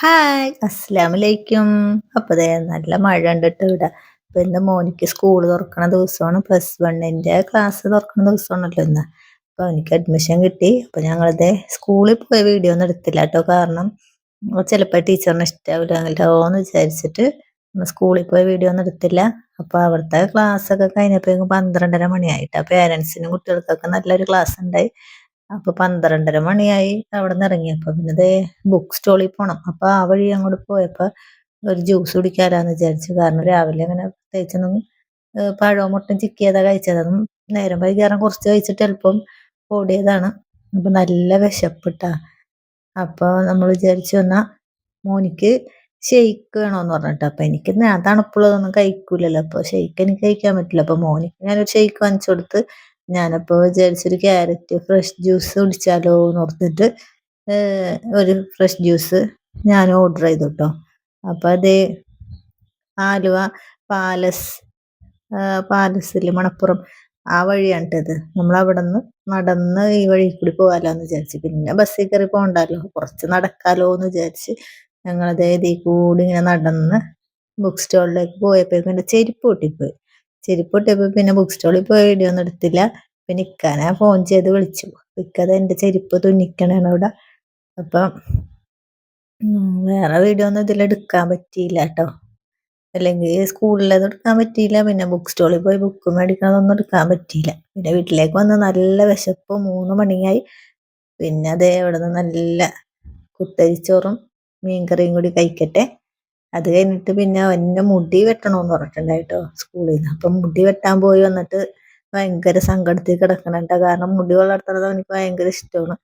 Hi. അസ്സലാമലൈക്കും അപ്പോൾ അതെ നല്ല മഴ ഉണ്ട് കേട്ടോ ഇവിടെ. അപ്പോൾ ഇന്ന് മോനിക്ക് സ്കൂൾ തുറക്കണ ദിവസമാണ്. പ്ലസ് വണ്ണിന്റെ ക്ലാസ് തുറക്കണ ദിവസമാണല്ലോ ഇന്ന്. അപ്പോൾ എനിക്ക് അഡ്മിഷൻ കിട്ടി. അപ്പോൾ ഞങ്ങളത് സ്കൂളിൽ പോയ വീഡിയോ ഒന്നും എടുത്തില്ല കേട്ടോ കാരണം ചിലപ്പോൾ ടീച്ചറിന് ഇഷ്ടാവില്ലല്ലോ എന്ന് വിചാരിച്ചിട്ട് സ്കൂളിൽ പോയ വീഡിയോ ഒന്നും എടുത്തില്ല. അപ്പോൾ അവിടുത്തെ ക്ലാസ് ഒക്കെ കഴിഞ്ഞപ്പോഴേക്കും പന്ത്രണ്ടര മണിയായിട്ട് പേരൻസിനും കുട്ടികൾക്കൊക്കെ നല്ലൊരു ക്ലാസ് ഉണ്ടായി. അപ്പൊ പന്ത്രണ്ടര മണിയായി അവിടെ നിന്ന് ഇറങ്ങിയപ്പോ പിന്നെ ദേ ബുക്ക് സ്റ്റോളിൽ പോണം. അപ്പൊ ആ വഴി അങ്ങോട്ട് പോയപ്പോ ഒരു ജ്യൂസ് കുടിക്കാലാന്ന് വിചാരിച്ചു. കാരണം രാവിലെ അങ്ങനെ പ്രത്യേകിച്ചൊന്നും പഴവും മുട്ടും ചിക്കിയതാ കഴിച്ചതും നേരം വൈകാരം കുറച്ച് കഴിച്ചിട്ട് എളുപ്പം ഓടിയതാണ്. അപ്പൊ നല്ല വിശപ്പിട്ടാ. അപ്പൊ നമ്മൾ വിചാരിച്ചു എന്നാ മോനിക്ക് ഷെയ്ക്ക് വേണോന്ന് പറഞ്ഞിട്ട്. അപ്പൊ എനിക്ക് ഞാൻ തണുപ്പുള്ളതൊന്നും കഴിക്കൂലല്ലോ. അപ്പൊ ഷെയ്ക്ക് എനിക്ക് കഴിക്കാൻ പറ്റില്ല. അപ്പൊ മോനിക്ക് ഞാനൊരു ഷെയ്ക്ക് വാങ്ങിച്ചു കൊടുത്ത് ഞാനപ്പോൾ വിചാരിച്ചൊരു ക്യാരറ്റ് ഫ്രഷ് ജ്യൂസ് കുടിച്ചാലോ എന്ന് ഓർത്തിട്ട് ഒരു ഫ്രഷ് ജ്യൂസ് ഞാൻ ഓർഡർ ചെയ്തു കേട്ടോ അപ്പോൾ അതേ ആലുവ പാലസ് പാലസിൽ മണപ്പുറം ആ വഴിയാണ് ഇത്. നമ്മൾ അവിടെ നിന്ന് നടന്ന് ഈ വഴി കൂടി പോകാലോ എന്ന് വിചാരിച്ച്. പിന്നെ ബസ്സിൽ കയറി പോകണ്ടല്ലോ. കുറച്ച് നടക്കാലോ എന്ന് വിചാരിച്ച് ഞങ്ങളതേ ഇതിൽ കൂടി ഇങ്ങനെ നടന്ന് ബുക്ക് സ്റ്റോളിലേക്ക് പോയപ്പോഴേക്കും എന്റെ ചെരുപ്പ് പൊട്ടിപ്പോയി. ചെരുപ്പ് പൊട്ടിയപ്പോൾ പിന്നെ ബുക്ക് സ്റ്റോളിൽ പോയി വീഡിയോ ഒന്നും എടുത്തില്ല. പിന്നെ ഇക്കാനെ ഫോൺ ചെയ്ത് വിളിച്ചു. ഇക്കത് എന്റെ ചെരുപ്പ് തുന്നിക്കണാണ് ഇവിടെ അപ്പം വേറെ വീഡിയോ ഒന്നും ഇതിലെടുക്കാൻ പറ്റിയില്ല കേട്ടോ. അല്ലെങ്കിൽ സ്കൂളിലത് എടുക്കാൻ പറ്റിയില്ല. പിന്നെ ബുക്ക് സ്റ്റോളിൽ പോയി ബുക്ക് മേടിക്കണതൊന്നും എടുക്കാൻ പറ്റിയില്ല. പിന്നെ വീട്ടിലേക്ക് വന്ന് നല്ല വിശപ്പ് മൂന്ന് മണിയായി. പിന്നെ അതേ ഇവിടെ നിന്ന് നല്ല കുത്തരിച്ചോറും മീൻകറിയും കൂടി കഴിക്കട്ടെ. അത് കഴിഞ്ഞിട്ട് പിന്നെ എന്നെ മുടി വെട്ടണമെന്ന് പറഞ്ഞിട്ടുണ്ടായിട്ടോ സ്കൂളിൽ നിന്ന്. അപ്പം മുടി വെട്ടാൻ പോയി വന്നിട്ട് ഭയങ്കര സങ്കടത്തിൽ കിടക്കണുണ്ട് കാരണം മുടി വളർത്തണത് അവനിക്ക് ഭയങ്കര ഇഷ്ടമാണ്.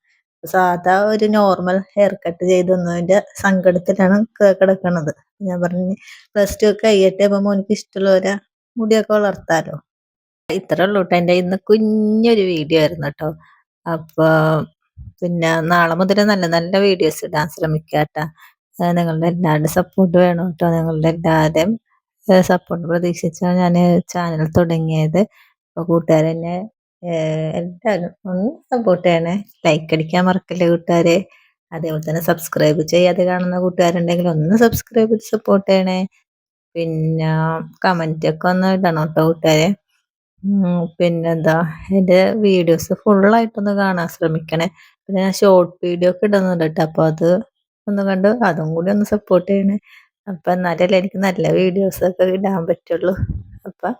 സാധാ ഒരു നോർമൽ ഹെയർ കട്ട് ചെയ്ത് തന്നതിന്റെ സങ്കടത്തിലാണ് കിടക്കണത്. ഞാൻ പറഞ്ഞു പ്ലസ് ടു ഒക്കെ കഴിയട്ടെ അപ്പൊ മോനിക്ക് ഇഷ്ടമുള്ളവരെ മുടിയൊക്കെ വളർത്താലോ. ഇത്രേ ഉള്ളൂ കേട്ടോ എന്റെ ഇന്ന് കുഞ്ഞൊരു വീഡിയോ ആയിരുന്നു കേട്ടോ. അപ്പൊ പിന്നെ നാളെ മുതൽ നല്ല നല്ല വീഡിയോസ് ഇടാൻ ശ്രമിക്കാട്ടാ. നിങ്ങളുടെ എല്ലാവരുടെയും സപ്പോർട്ട് വേണം കേട്ടോ. നിങ്ങളുടെ എല്ലാവരുടെയും സപ്പോർട്ട് പ്രതീക്ഷിച്ചാണ് ഞാൻ ചാനൽ തുടങ്ങിയത്. അപ്പോൾ കൂട്ടുകാരെന്നെ എല്ലാവരും ഒന്ന് സപ്പോർട്ട് ചെയ്യണേ. ലൈക്ക് അടിക്കാൻ മറക്കല്ലേ കൂട്ടുകാരെ. അതേപോലെ തന്നെ സബ്സ്ക്രൈബ് ചെയ്യാതെ കാണുന്ന കൂട്ടുകാരുണ്ടെങ്കിൽ ഒന്ന് സബ്സ്ക്രൈബ് ചെയ്ത് സപ്പോർട്ട് ചെയ്യണേ. പിന്നെ കമന്റ് ഒക്കെ ഒന്ന് ഇടണം കേട്ടോ കൂട്ടുകാരെ. പിന്നെന്താ? എന്റെ വീഡിയോസ് ഫുള്ളായിട്ടൊന്ന് കാണാൻ ശ്രമിക്കണേ. പിന്നെ ഞാൻ ഷോർട്ട് വീഡിയോ ഒക്കെ ഇടുന്നുണ്ട് കേട്ടോ. അപ്പോൾ അത് ഒന്ന് കണ്ട്. അതും കൂടി ഒന്ന് സപ്പോർട്ട് ചെയ്യണേ. അപ്പം എന്നാലല്ലേ എനിക്ക് നല്ല വീഡിയോസൊക്കെ ഇടാൻ പറ്റുള്ളൂ. അപ്പം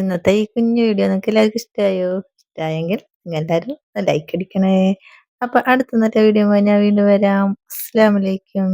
ഇന്നത്തെ ഈ കുഞ്ഞു വീഡിയോ നിങ്ങൾക്ക് എല്ലാവർക്കും ഇഷ്ടമായോ ഇഷ്ടമായെങ്കിൽ നിങ്ങൾ എല്ലാവരും ലൈക്ക് അടിക്കണേ. അപ്പം അടുത്ത നല്ല വീഡിയോ ഞാൻ വീണ്ടും വരാം. അസ്സാം വലൈക്കും